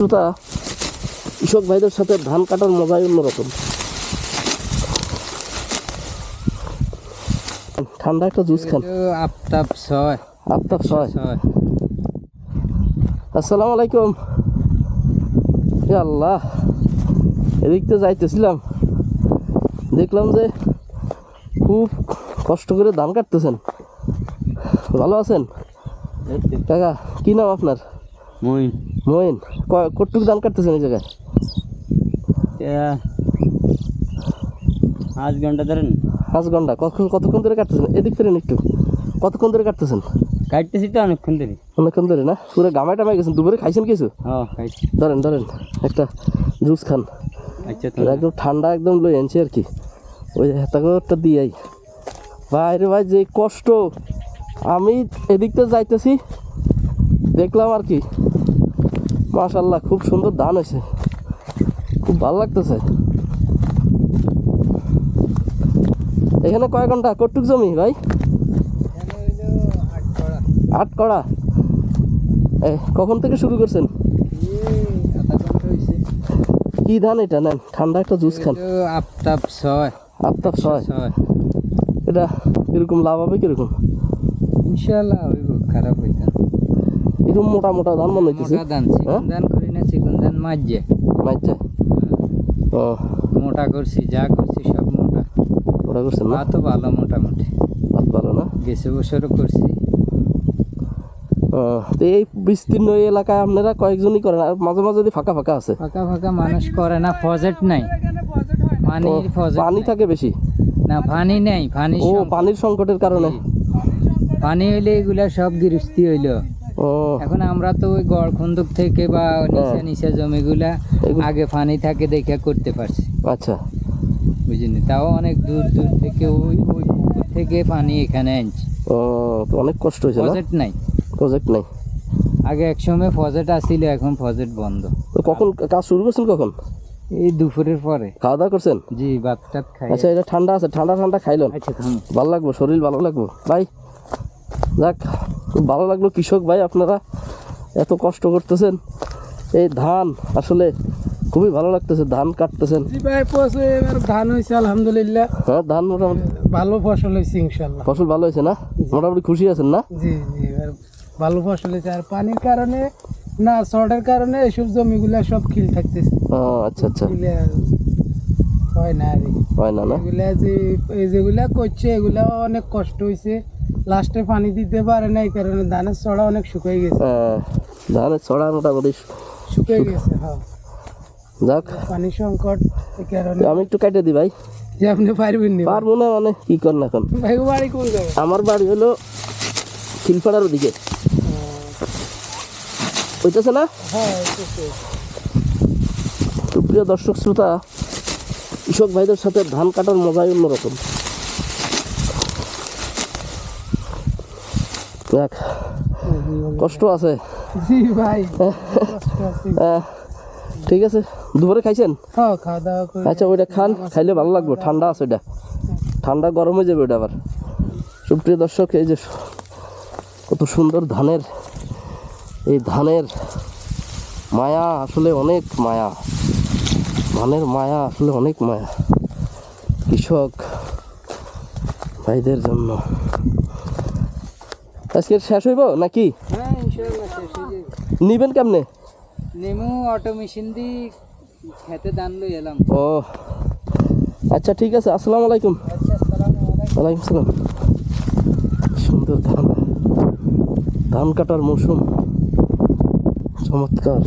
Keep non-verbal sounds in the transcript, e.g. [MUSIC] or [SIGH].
শ্রোতা কৃষক ভাইদের সাথে ধান কাটার মজাই অন্যরকম। ঠান্ডা একটা জুস খান। আফতাব ছয়। আফতাব ছয়। আসসালামু আলাইকুম। আল্লাহ এদিক তো যাইতেছিলাম। দেখলাম যে খুব কষ্ট করে ধান কাটতেছেন। ভালো আছেন? কাকা কি নাম আপনার? মই মইন ক- কতটুকু ধান কাটতেছেন এই জায়গায়? পাঁচ ঘণ্টা ধরেন। পাঁচ ঘণ্টা কতক্ষণ কতক্ষণ ধরে কাটতেছেন? এদিক ফেরেন একটু। কতক্ষণ ধরে কাটতেছেন? কাটতেছি তো অনেকক্ষণ ধরে। অনেকক্ষণ ধরে না? পুরো গামায় টামায় গেছেন। দুপুরে খাইছেন কিছু? খাইছি। ধরেন ধরেন একটা জুস খান। আচ্ছা একদম ঠান্ডা একদম লই আনছি আর কি। ওই হেতাগরটা দিয়াই। ভাই রে ভাই যে কষ্ট। আমি এদিকটা যাইতেছি দেখলাম আর কি। মাশাল্লাহ খুব সুন্দর ধান হয়েছে। খুব ভালো লাগতেছে। এখানে কয় ঘণ্টা? কটুক জমি ভাই? আট কড়া। এ, কখন থেকে শুরু করছেন? কি ধান এটা? নেন, ঠান্ডা একটা জুস খান। আফতাব ছয়। আফতাব ছয় এটা কীরকম, লাভ হবে কীরকম? ইনশাল্লাহ খারাপ হইতা এরকম মোটা মোটা ধান মনে হইতেছে ধান চিকন ধান করি না চিকন ধান মাঝে মাইজা ও। মোটা করছি যা করছি সব মোটা। করছেন না? তো ভালো মোটামুটি ভাত ভালো না? গেছে বছরও করছি। তো এই বিস্তীর্ণ এলাকায় আপনারা কয়েকজনই করেন আর মাঝে মাঝে যদি ফাঁকা ফাঁকা আছে? ফাঁকা ফাঁকা মানুষ করে না ফজেট নাই। ও, পানির পানি থাকে বেশি? না পানি নেই পানি ও পানির সংকটের কারণে। পানি হইলে এগুলা সব গৃহস্থী হইল। ও এখন আমরা তো ওই গড় খন্দক থেকে বা নিচে হ্যাঁ। নিচে জমিগুলা আগে পানি থাকে দেখে করতে পারছি। আচ্ছা। বুঝলি তাও অনেক দূর দূর থেকে ওই ওই পুকুর থেকে পানি এখানে আনছি। ও তো অনেক কষ্ট হয়েছে ফজেট নাই। প্রজেক্ট নাই? আগে এক সময় ফজেট আসছিল এখন ফজেট বন্ধ। তো কখন কাজ শুরু করছেন কখন? এই দুপুরের পরে। খাওয়া দাওয়া করছেন? জি ভাত টাত খাই। আচ্ছা এটা ঠান্ডা আছে ঠান্ডা ঠান্ডা খাইলেন। আচ্ছা ভালো লাগবো শরীর ভালো লাগবো। ভাই যাক খুব ভালো লাগল কৃষক ভাই আপনারা এত কষ্ট করতেছেন। এই ধান আসলে খুবই ভালো লাগতেছে ধান কাটতেছেন। ধান হয়েছে আলহামদুলিল্লাহ। হ্যাঁ ধান মোটামুটি ভালো ফসল হয়েছে ইনশাল্লাহ ফসল ভালো হয়েছে না? মোটামুটি খুশি আছেন না? জি জি ভালো ফসল হয়েছে আর পানির কারণে না শর্টের কারণে এসব জমিগুলা সব খিল থাকতেছে। ও, আচ্ছা আচ্ছা। হয় না হয় না না? এগুলা যে এই যেগুলা করছে এগুলা অনেক কষ্ট হয়েছে। লাস্টে পানি দিতে পারে না এই কারণে ধানের ছড়া অনেক শুকিয়ে গেছে। ধানের ছড়া মোটামুটি শুকিয়ে গেছে হ্যাঁ। যাক। পানি সংকট এই কারণে আমি একটু কাটে দিই ভাই। যে আপনি পারবেন না। পারব না মানে কি করেন এখন ভাই বাড়ি কোন আমার বাড়ি হলো খিলপাড়ার ওদিকে। হইতেছে না? হ্যাঁ। সুপ্রিয় দর্শক শ্রোতা কৃষক ভাইদের সাথে ধান কাটার মজাই অন্যরকম। দেখ কষ্ট আছে। জি ভাই কষ্ট [LAUGHS] ঠিক আছে দুপুরে খাইছেন? হ্যাঁ আচ্ছা ওইটা খান খাইলে ভালো লাগবে ঠান্ডা আছে ওইটা। ঠান্ডা গরম হয়ে যাবে ওইটা আবার। সুপ্রিয় দর্শক এই যে কত সুন্দর ধানের এই ধানের মায়া আসলে অনেক মায়া। ধানের মায়া আসলে অনেক মায়া। কৃষক ভাইদের জন্য। আজকে শেষ হইব নাকি? হ্যাঁ নিবেন কেমনে? নেমু অটো মেশিন দিয়ে খেতে দান লই এলাম। ও আচ্ছা ঠিক আছে আসসালামু আলাইকুম। আচ্ছা আসসালামু আলাইকুম। ওয়ালাইকুম সালাম। সুন্দর ধান। ধান কাটার মৌসুম। চমৎকার।